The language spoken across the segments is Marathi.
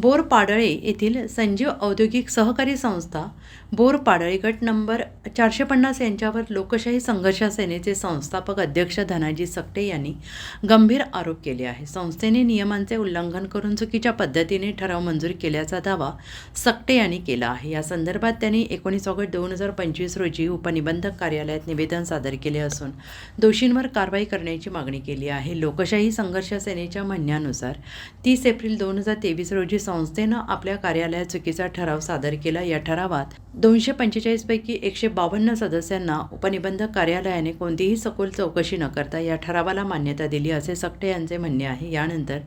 बोरपाडळे येथील संजीव औद्योगिक सहकारी संस्था बोरपाडळे गट नंबर चारशे पन्नास यांच्यावर लोकशाही संघर्ष सेनेचे संस्थापक अध्यक्ष धनाजी सकटे यांनी गंभीर आरोप केले आहे संस्थेने नियमांचे उल्लंघन करून चुकीच्या पद्धतीने ठराव मंजूर केल्याचा दावा सकटे यांनी केला आहे. या संदर्भात त्यांनी एकोणीस ऑगस्ट दोन हजार पंचवीस रोजी उपनिबंधक कार्यालयात निवेदन सादर केले असून दोषींवर कारवाई करण्याची मागणी केली आहे. लोकशाही संघर्ष सेनेच्या म्हणण्यानुसार तीस एप्रिल दोन हजार तेवीस रोजी संस्थेनं आपल्या कार्यालयात चुकीचा ठराव सादर केला. या ठरावात दोनशे पंचेचाळीसपैकी एकशे बावन्न सदस्यांना उपनिबंधक कार्यालयाने कोणतीही सखोल चौकशी न करता या ठरावाला मान्यता दिली असे सकटे यांचे म्हणणे आहे. यानंतर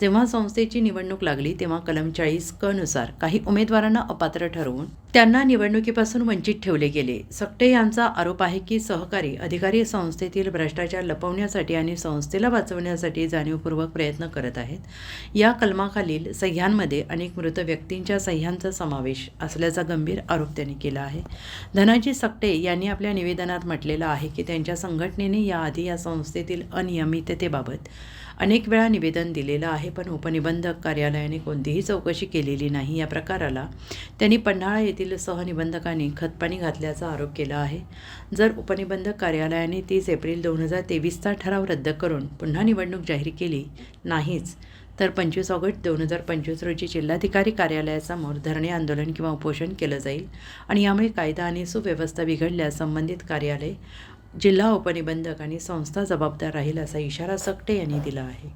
जेव्हा संस्थेची निवडणूक लागली तेव्हा कलम चाळीस क नुसार काही उमेदवारांना अपात्र ठरवून त्यांना निवडणुकीपासून वंचित ठेवले गेले. सकटे यांचा आरोप आहे की सहकारी अधिकारी संस्थेतील भ्रष्टाचार लपवण्यासाठी आणि संस्थेला वाचवण्यासाठी जाणीवपूर्वक प्रयत्न करत आहेत. या कलमाखालील सह्यांमध्ये अनेक मृत व्यक्तींच्या सह्यांचा समावेश असल्याचा गंभीर आरोप त्यांनी केला आहे. धनाजी सकटे यांनी आपल्या निवेदनात म्हटलेलं आहे की त्यांच्या संघटनेने याआधी या संस्थेतील अनियमिततेबाबत अनेक वेळा निवेदन दिलेलं आहे पण उपनिबंधक कार्यालयाने कोणतीही चौकशी केलेली नाही. या प्रकाराला त्यांनी पन्हाळा येथील सहनिबंधकांनी खतपाणी घातल्याचा आरोप केला आहे. जर उपनिबंधक कार्यालयाने तीस एप्रिल दोन हजार तेवीसचा ठराव रद्द करून पुन्हा निवडणूक जाहीर केली नाहीच तर पंचवीस ऑगस्ट दोन हजार पंचवीस रोजी जिल्हाधिकारी कार्यालयासमोर धरणे आंदोलन किंवा उपोषण केलं जाईल आणि यामुळे कायदा आणि सुव्यवस्था बिघडल्यास संबंधित कार्यालय जिल्हा उपनिबंधक आणि संस्था जबाबदार राहील असा इशारा सकटे यांनी दिला आहे.